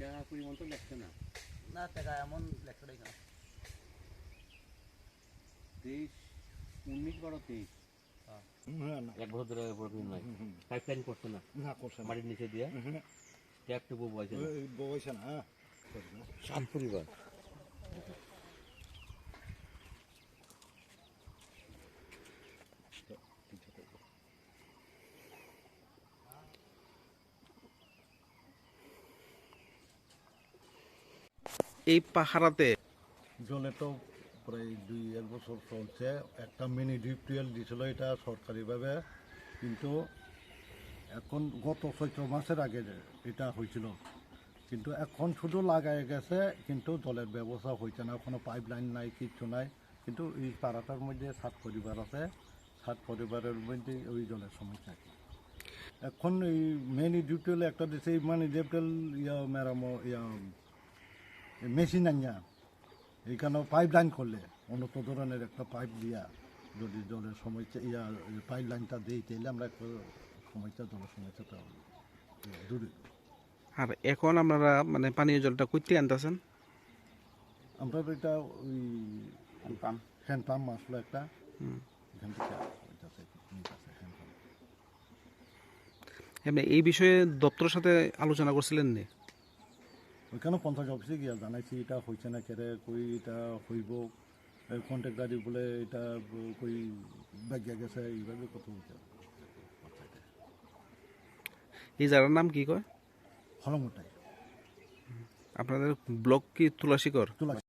টাকা পরিমাণ তো লেখছে না। না টাকা এমন লেখা না। তেইশ উনিশ বারো তেইশ। না না। এক বছর ধরে প্রবলেম নাই। পাইপ লাইন করছে না। না করছে না। মাটির নিচে দিয়ে। ট্যাপ না। ওই বয়সে না হ্যাঁ। সাত পরিবার। এই পাহারাতে? জলে তো প্রায় দুই, এক বছর চলছে। একটা মিনি ডিপ টুয়েল দিছিল এটা সরকারিভাবে, কিন্তু এখন গত চৈত্র মাসের আগে এটা হয়েছিল। কিন্তু এখন শুধু লাগাই গেছে, কিন্তু জলের ব্যবস্থা হয়েছে না। কোনো পাইপ লাইন নাই, কিচ্ছু নাই। কিন্তু এই পাড়াটার মধ্যে সাত পরিবার আছে। সাত পরিবারের মধ্যে ওই জলের সমস্যা এখন এই মেন ডিউটিল একটা দিছে মানে ডিউটিল ইয়া মেরামো ইয়া মেশিন আনিয়া এইখানে পাইপ লাইন করলে উন্নত ধরনের একটা পাইপ দিয়া যদি জলের সমস্যা ইয়া পাইপ লাইনটা দিই তাহলে আমরা একটু সমস্যা জলের সমস্যাটা দূরে। আর এখন আপনারা মানে পানীয় জলটা কইতে আনতেছেন? আমরা তো এটা ওই হ্যান্ড পাম্প আসলো একটা। এখান থেকে এই বিষয়ে দপ্তরের সাথে আলোচনা করছিলেন নি? ওইখানে পঞ্চায়েত অফিসে গিয়া জানাইছি এটা হয়েছে না কেরে কই এটা হইব। কন্ট্রাক্টারি বলে এটা কই ব্যাগিয়া গেছে এইভাবে কত হয়েছে এই জায়গার নাম কি কয়? হলমটাই। আপনাদের ব্লক কি তুলাসীকর তুলা